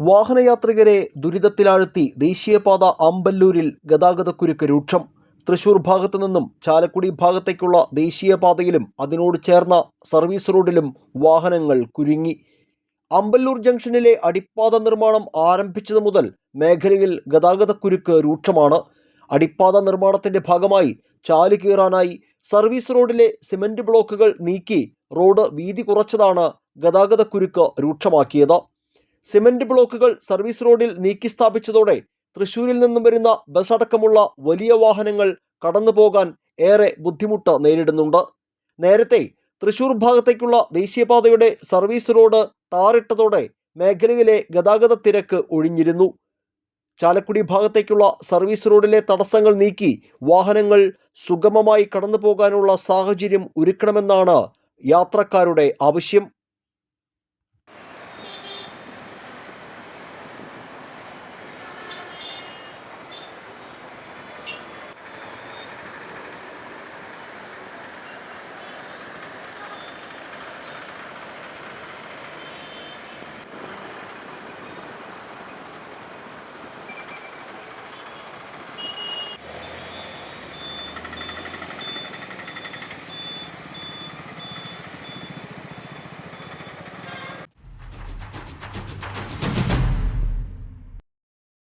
വാഹനയാത്രികരെ ദുരിതത്തിലാഴ്ത്തി ദേശീയപാത അമ്പല്ലൂരിൽ ഗതാഗതക്കുരുക്ക് രൂക്ഷം. തൃശൂർ ഭാഗത്തു നിന്നും ചാലക്കുടി ഭാഗത്തേക്കുള്ള ദേശീയപാതയിലും അതിനോട് ചേർന്ന സർവീസ് റോഡിലും വാഹനങ്ങൾ കുരുങ്ങി. അമ്പല്ലൂർ ജംഗ്ഷനിലെ അടിപ്പാത നിർമ്മാണം ആരംഭിച്ചതു മുതൽ മേഖലയിൽ ഗതാഗതക്കുരുക്ക് രൂക്ഷമാണ്. അടിപ്പാത നിർമ്മാണത്തിന്റെ ഭാഗമായി ചാൽ കീറാനായി സർവീസ് റോഡിലെ സിമന്റ് ബ്ലോക്കുകൾ നീക്കി. റോഡ് വീതി കുറച്ചതാണ് ഗതാഗതക്കുരുക്ക് രൂക്ഷമാക്കിയത്. സിമന്റ് ബ്ലോക്കുകൾ സർവീസ് റോഡിൽ നീക്കി സ്ഥാപിച്ചതോടെ തൃശൂരിൽ നിന്നും വരുന്ന ബസ് അടക്കമുള്ള വലിയ വാഹനങ്ങൾ കടന്നു പോകാൻ ഏറെ ബുദ്ധിമുട്ട് നേരിടുന്നുണ്ട്. നേരത്തെ തൃശൂർ ഭാഗത്തേക്കുള്ള ദേശീയപാതയുടെ സർവീസ് റോഡ് ടാറിട്ടതോടെ മേഖലയിലെ ഗതാഗത തിരക്ക് ഒഴിഞ്ഞിരുന്നു. ചാലക്കുടി ഭാഗത്തേക്കുള്ള സർവീസ് റോഡിലെ തടസ്സങ്ങൾ നീക്കി വാഹനങ്ങൾ സുഗമമായി കടന്നു പോകാനുള്ള സാഹചര്യം ഒരുക്കണമെന്നാണ് യാത്രക്കാരുടെ ആവശ്യം.